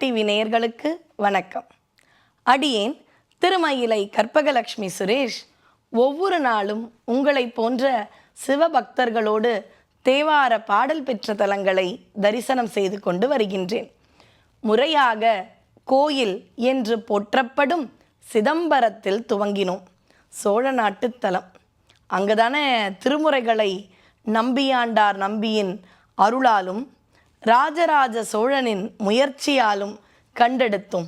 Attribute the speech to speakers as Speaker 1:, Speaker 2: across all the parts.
Speaker 1: TV நேயர்களுக்கு வணக்கம். அடியேன் திருமயிலை கற்பகலட்சுமி சுரேஷ். ஒவ்வொரு நாளும் உங்களை போன்ற சிவபக்தர்களோடு தேவார பாடல் பெற்ற தலங்களை தரிசனம் செய்து கொண்டு வருகின்றேன். முறையாக கோயில் என்று போற்றப்படும் சிதம்பரத்தில் துவங்கினோம். சோழ நாட்டு தலம். அங்குதானே திருமுறைகளை நம்பியாண்டார் நம்பியின் அருளாலும் ராஜராஜ சோழனின் முயற்சியாலும் கண்டெடுத்தும்.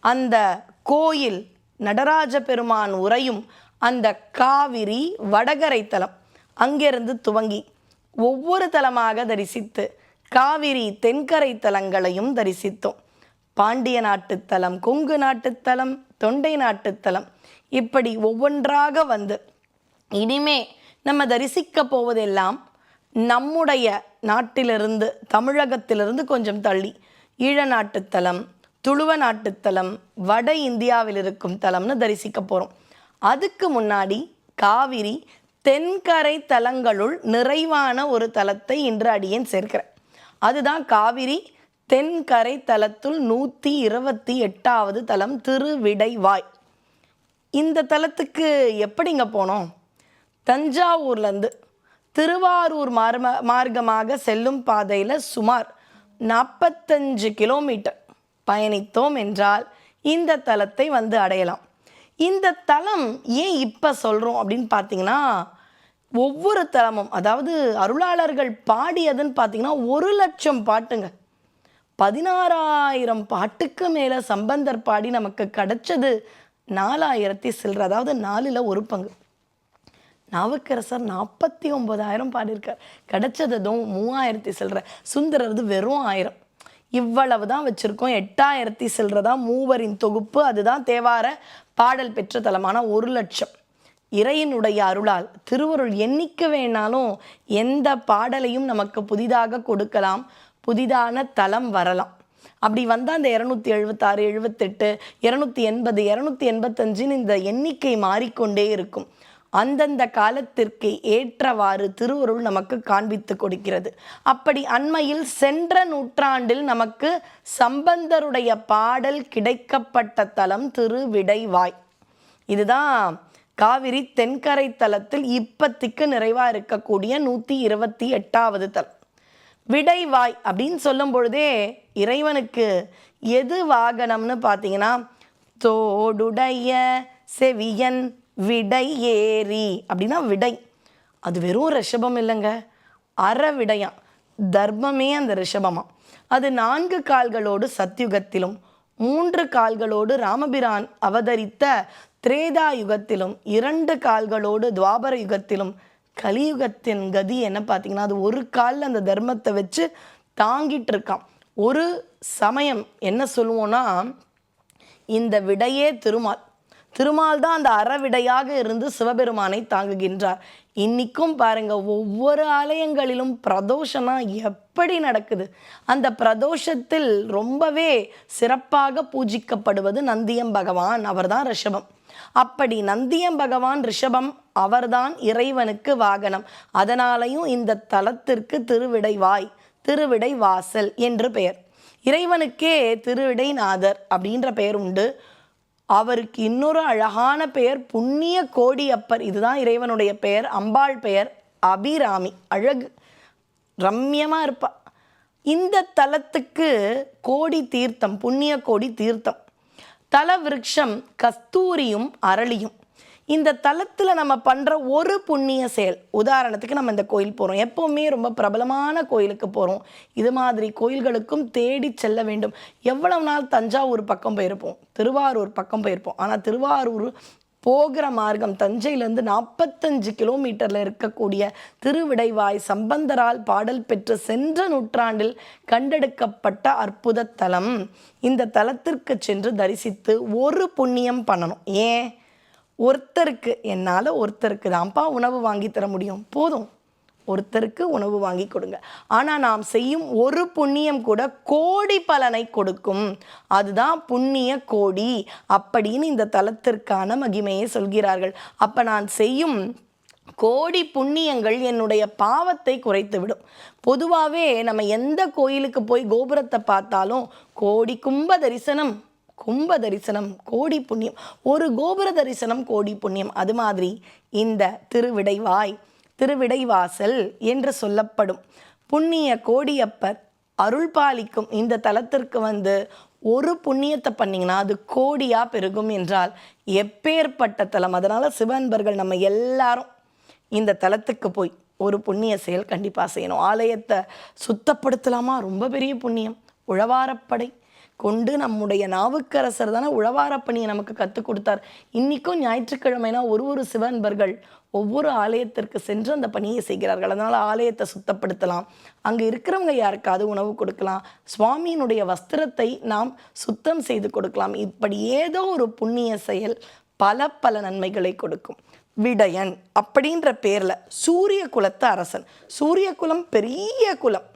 Speaker 1: அந்த கோயில் நடராஜ பெருமான் உரையும் அந்த காவிரி வடகரை தலம் அங்கிருந்து துவங்கி ஒவ்வொரு தலமாக தரிசித்து காவிரி தென்கரை தலங்களையும் தரிசித்தோம். பாண்டிய நாட்டுத்தலம் கொங்கு நாட்டுத்தலம் தொண்டை நாட்டுத்தலம் இப்படி ஒவ்வொன்றாக வந்து இனிமே நம்ம தரிசிக்க போவதெல்லாம் நம்முடைய நாட்டிலிருந்து தமிழகத்திலிருந்து கொஞ்சம் தள்ளி ஈழ நாட்டுத்தலம் துளுவ நாட்டுத்தலம் வட இந்தியாவில் இருக்கும் தலம்னு தரிசிக்க போகிறோம் அதுக்கு முன்னாடி காவிரி தென்கரை தலங்களுள் நிறைவான ஒரு தலத்தை இன்று அடியேன் சேர்க்கிறேன். அதுதான் காவிரி தென்கரை தலத்துள் நூற்றி இருபத்தி எட்டாவது தலம் திருவிடைவாய். இந்த தலத்துக்கு எப்படிங்க போனோம்? தஞ்சாவூர்லேருந்து திருவாரூர் மார்ம மார்க்கமாக செல்லும் பாதையில் சுமார் நாற்பத்தஞ்சு கிலோமீட்டர் பயணித்தோம் என்றால் இந்த தலத்தை வந்து அடையலாம். இந்த தலம் ஏன் இப்போ சொல்கிறோம் அப்படின்னு பார்த்தீங்கன்னா ஒவ்வொரு தலமும் அதாவது அருளாளர்கள் பாடியதுன்னு பார்த்தீங்கன்னா ஒரு லட்சம் பாட்டுங்க. பதினாறாயிரம் பாட்டுக்கு மேலே சம்பந்தர் பாடி நமக்கு கிடைச்சது நாலாயிரத்தி சில்லற அதாவது நாலில் ஒரு பங்கு. நாவுக்கரசர் நாற்பத்தி ஒம்பதாயிரம் பாடியிருக்கார் கிடைச்சதும் மூவாயிரத்தி சில்லற. சுந்தரது வெறும் ஆயிரம். இவ்வளவு தான் வச்சுருக்கோம். எட்டாயிரத்தி சில்லற மூவரின் தொகுப்பு. அதுதான் தேவார பாடல் பெற்ற தலமான ஒரு லட்சம். இறையினுடைய அருளால் திருவருள் எண்ணிக்க வேணாலும் எந்த பாடலையும் நமக்கு புதிதாக கொடுக்கலாம். புதிதான தலம் வரலாம். அப்படி வந்தால் அந்த இரநூத்தி எழுபத்தாறு எழுபத்தெட்டு இரநூத்தி எண்பது இரநூத்தி எண்பத்தஞ்சுன்னு இந்த எண்ணிக்கை மாறிக்கொண்டே இருக்கும். அந்தந்த காலத்திற்கு ஏற்றவாறு திருவருள் நமக்கு காண்பித்து கொடுக்கிறது. அப்படி அண்மையில் சென்ற நூற்றாண்டில் நமக்கு சம்பந்தருடைய பாடல் கிடைக்கப்பட்ட தலம் திருவிடைவாய். இதுதான் காவிரி தென்கரை தலத்தில் இப்பத்திக்கு நிறைவாக இருக்கக்கூடிய நூற்றி இருபத்தி எட்டாவது தலம். விடைவாய் அப்படின்னு சொல்லும் பொழுதே இறைவனுக்கு எது வாகனம்னு பார்த்தீங்கன்னா தோடுடைய செவியன் விடை ஏறி அப்படின்னா விடை. அது வெறும் ரிஷபம் இல்லைங்க. அற விடையாம் தர்மமே அந்த ரிஷபமா. அது நான்கு கால்களோடு சத்யுகத்திலும் மூன்று கால்களோடு ராமபிரான் அவதரித்த திரேதா யுகத்திலும் இரண்டு கால்களோடு துவாபர யுகத்திலும் கலியுகத்தின் கதி என்ன பார்த்தீங்கன்னா அது ஒரு காலில் அந்த தர்மத்தை வச்சு தாங்கிட்டு இருக்கான் ஒரு சமயம் என்ன சொல்லுவோன்னா இந்த விடையே திருமால். திருமால் தான் அந்த அறவிடையாக இருந்து சிவபெருமானை தாங்குகின்றார். இன்னைக்கும் பாருங்க ஒவ்வொரு ஆலயங்களிலும் பிரதோஷனா எப்படி நடக்குது? அந்த பிரதோஷத்தில் ரொம்பவே சிறப்பாக பூஜிக்கப்படுவது நந்தியம் பகவான் அவர்தான் ரிஷபம். அப்படி நந்தியம் பகவான் ரிஷபம் அவர்தான் இறைவனுக்கு வாகனம். அதனாலையும் இந்த தலத்திற்கு திருவிடைவாய் திருவிடை வாசல் என்று பெயர். இறைவனுக்கே திருவிடைநாதர் அப்படின்ற பெயர் உண்டு. அவருக்கு இன்னொரு அழகான பெயர் புண்ணிய கோடியப்பர். இதுதான் இறைவனுடைய பெயர் அம்பாள் பெயர் அபிராமி. அழகு ரம்யமாக இருப்பா. இந்த தலத்துக்கு கோடி தீர்த்தம் புண்ணிய கோடி தீர்த்தம். தல விருட்சம் கஸ்தூரியும் அரளியும். இந்த தலத்தில் நம்ம பண்ணுற ஒரு புண்ணிய செயல் உதாரணத்துக்கு நம்ம இந்த கோயில் போகிறோம் எப்போவுமே ரொம்ப பிரபலமான கோயிலுக்கு போகிறோம் இது மாதிரி கோயில்களுக்கும் தேடி செல்ல வேண்டும். எவ்வளவு நாள் தஞ்சாவூர் பக்கம் போயிருப்போம் திருவாரூர் பக்கம் போயிருப்போம். ஆனால் திருவாரூர் போகிற மார்க்கம் தஞ்சையிலேருந்து நாற்பத்தஞ்சு கிலோமீட்டரில் இருக்கக்கூடிய திருவிடைவாய் சம்பந்தரால் பாடல் பெற்று சென்ற நூற்றாண்டில் கண்டெடுக்கப்பட்ட அற்புத தலம். இந்த தலத்திற்கு சென்று தரிசித்து ஒரு புண்ணியம் பண்ணணும். ஏன்? ஒருத்தருக்கு என்னால் ஒருத்தருக்கு தான்ப்பா உணவு வாங்கி தர முடியும். போதும். ஒருத்தருக்கு உணவு வாங்கி கொடுங்க. ஆனால் நாம் செய்யும் ஒரு புண்ணியம் கூட கோடி பலனை கொடுக்கும். அதுதான் புண்ணிய கோடி அப்படின்னு இந்த தலத்திற்கான மகிமையை சொல்கிறார்கள். அப்போ நான் செய்யும் கோடி புண்ணியங்கள் என்னுடைய பாவத்தை குறைத்துவிடும். பொதுவாகவே நம்ம எந்த கோயிலுக்கு போய் கோபுரத்தை பார்த்தாலும் கோடி கும்ப தரிசனம். கும்ப தரிசனம் கோடி புண்ணியம். ஒரு கோபுர தரிசனம் கோடி புண்ணியம். அது மாதிரி இந்த திருவிடைவாய் திருவிடைவாசல் என்று சொல்லப்படும். புண்ணிய கோடியப்பர் அருள் பாலிக்கும் இந்த தலத்திற்கு வந்து ஒரு புண்ணியத்தை பண்ணிங்கன்னா அது கோடியாக பெருகும் என்றால் எப்பேற்பட்ட தலம். அதனால் சிவன்பர்கள் நம்ம எல்லாரும் இந்த தலத்துக்கு போய் ஒரு புண்ணிய செயல் கண்டிப்பாக செய்யணும். ஆலயத்தை சுத்தப்படுத்தலாமா? ரொம்ப பெரிய புண்ணியம். உழவாரப்படை. கொண்டு நம்முடைய நாவுக்கரசர் தானே உழவாரப்பணியை நமக்கு கற்றுக் கொடுத்தார். இன்றைக்கும் ஞாயிற்றுக்கிழமைனா ஒரு ஒரு சிவன்பர்கள் ஒவ்வொரு ஆலயத்திற்கு சென்று அந்த பணியை செய்கிறார்கள். அதனால் ஆலயத்தை சுத்தப்படுத்தலாம். அங்கே இருக்கிறவங்க யாருக்காவது உணவு கொடுக்கலாம். சுவாமியினுடைய வஸ்திரத்தை நாம் சுத்தம் செய்து கொடுக்கலாம். இப்படி ஏதோ ஒரு புண்ணிய செயல் பல பல நன்மைகளை கொடுக்கும். விடயன் அப்படின்ற பேரில் சூரிய குலத்து அரசன். சூரிய குலம் பெரிய குலம்.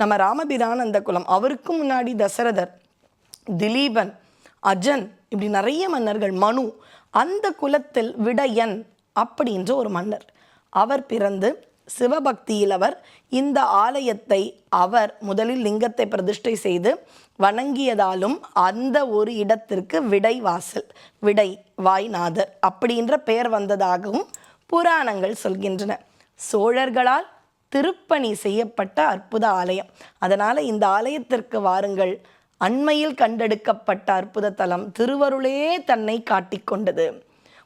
Speaker 1: நம்ம ராமபிரானந்த குலம். அவருக்கு முன்னாடி தசரதர். திலீபன் அஜன் இப்படி நிறைய மன்னர்கள் மனு அந்த குலத்தில் விடயன் அப்படின்ற ஒரு மன்னர். அவர் பிறந்து சிவபக்தியில் அவர் இந்த ஆலயத்தை அவர் முதலில் லிங்கத்தை பிரதிஷ்டை செய்து வணங்கியதாலும் அந்த ஒரு இடத்திற்கு விடை வாசல் விடை வாய்நாதர் அப்படின்ற பெயர் வந்ததாகவும் புராணங்கள் சொல்கின்றன. சோழர்களால் திருப்பணி செய்யப்பட்ட அற்புத ஆலயம். அதனால் இந்த ஆலயத்திற்கு வாருங்கள் அண்மையில் கண்டெடுக்கப்பட்ட அற்புத தலம் திருவருளே தன்னை காட்டிக்கொண்டது.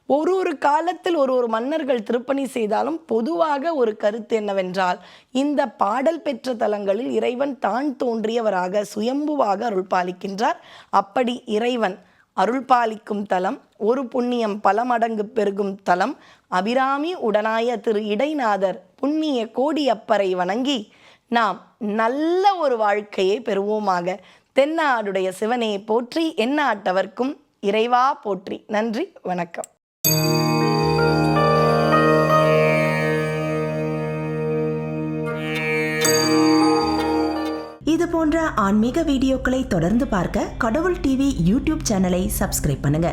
Speaker 1: ஒரு ஒரு காலத்தில் ஒரு ஒரு மன்னர்கள் திருப்பணி செய்தாலும் பொதுவாக ஒரு கருத்து என்னவென்றால் இந்த பாடல் பெற்ற தலங்களில் இறைவன் தான் தோன்றியவராக சுயம்புவாக அருள் பாலிக்கின்றார். அப்படி இறைவன் அருள் பாலிக்கும் தலம் ஒரு புண்ணியம் பல மடங்கு பெருகும் தலம் அபிராமி உடனாய திரு இடைநாதர் புண்ணிய கோடி அப்பரை வணங்கி நாம் நல்ல ஒரு வாழ்க்கையை பெறுவோமாக தென்னாடுடைய சிவனையை போற்றி எந்நாட்டவர்க்கும் இறைவா போற்றி. நன்றி வணக்கம்.
Speaker 2: இது போன்ற ஆன்மீக வீடியோக்களை தொடர்ந்து பார்க்க கடவுள் டிவி யூடியூப் சேனலை சப்ஸ்கிரைப் பண்ணுங்க.